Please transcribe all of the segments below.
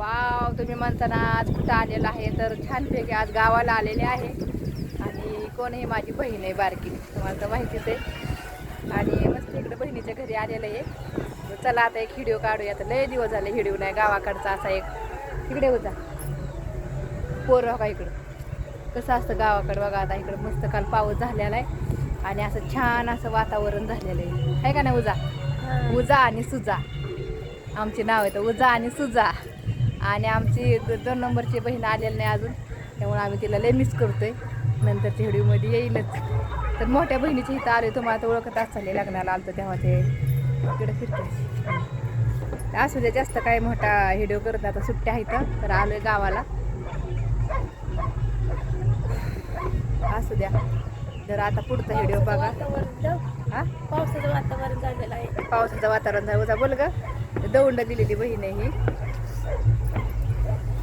Wow तुम्ही म्हणताना आज कुठं आलेलं आहे तर छानपैकी आज गावाला आलेले आहे. आणि कोण ही माझी बहीण आहे बारकी. तुम्हाला तर माहितीच आहे. आणि मस्त इकडे बहिणीच्या घरी आलेलं आहे. चला आता एक व्हिडिओ काढूया. तर लय दिवस झाले व्हिडिओ नाही गावाकडचा असा एक. इकडे होता पोरं हो का इकडं. कसं असतं गावाकडं बघा आता. इकडं मस्त काल पाऊस झालेला आहे. आणि असं छान असं वातावरण झालेलं आहे. आहे का नाही उजा? उजा आणि सुजा. आमची नाव आहे तर उजा आणि सुजा. आणि आमची दोन नंबरची बहीण आलेली नाही अजून. त्यामुळे आम्ही तिला लय मिस करतोय. नंतरच्या व्हिडिओमध्ये येईलच. तर मोठ्या बहिणीची इथं आले तुम्हाला तर ओळखत असताना लग्नाला आलं तेव्हा ते इकडे फिरते असू द्या जास्त काय मोठा व्हिडिओ करत आता सुट्ट्या आहेत तर आलोय गावाला. असू द्या. जर आता पुढचा व्हिडिओ बघा. हा? पावसाचं वातावरण झालेलं आहे. पावसाचं वातावरण झालं बोल ग. दौंड दिलेली बहीण आहे ही.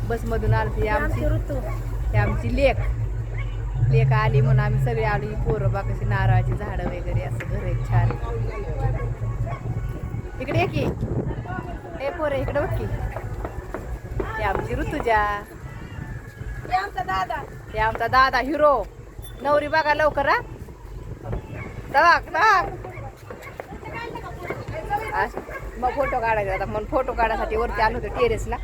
बसमधून आली ती आमची ऋतू. ती आमची लेक. लेक आली म्हणून आम्ही सगळे आलो ही पोरं बा कशी नारळाची झाडं वगैरे असं घर आहे छान. इकडे ये की. हे पोरं इकडे बघ की. ती आमची ऋतुजा. हे आमचा दादा. ते आमचा दादा हिरो. नवरी बघा लवकर. मग फोटो काढायचा आता मग फोटो काढायसाठी वरती आलो होतो टेरेसला.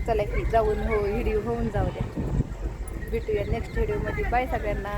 तर चला की जाऊन हो व्हिडिओ होऊन जाऊ द्या. भेटूया नेक्स्ट व्हिडिओमध्ये बाय सगळ्यांना.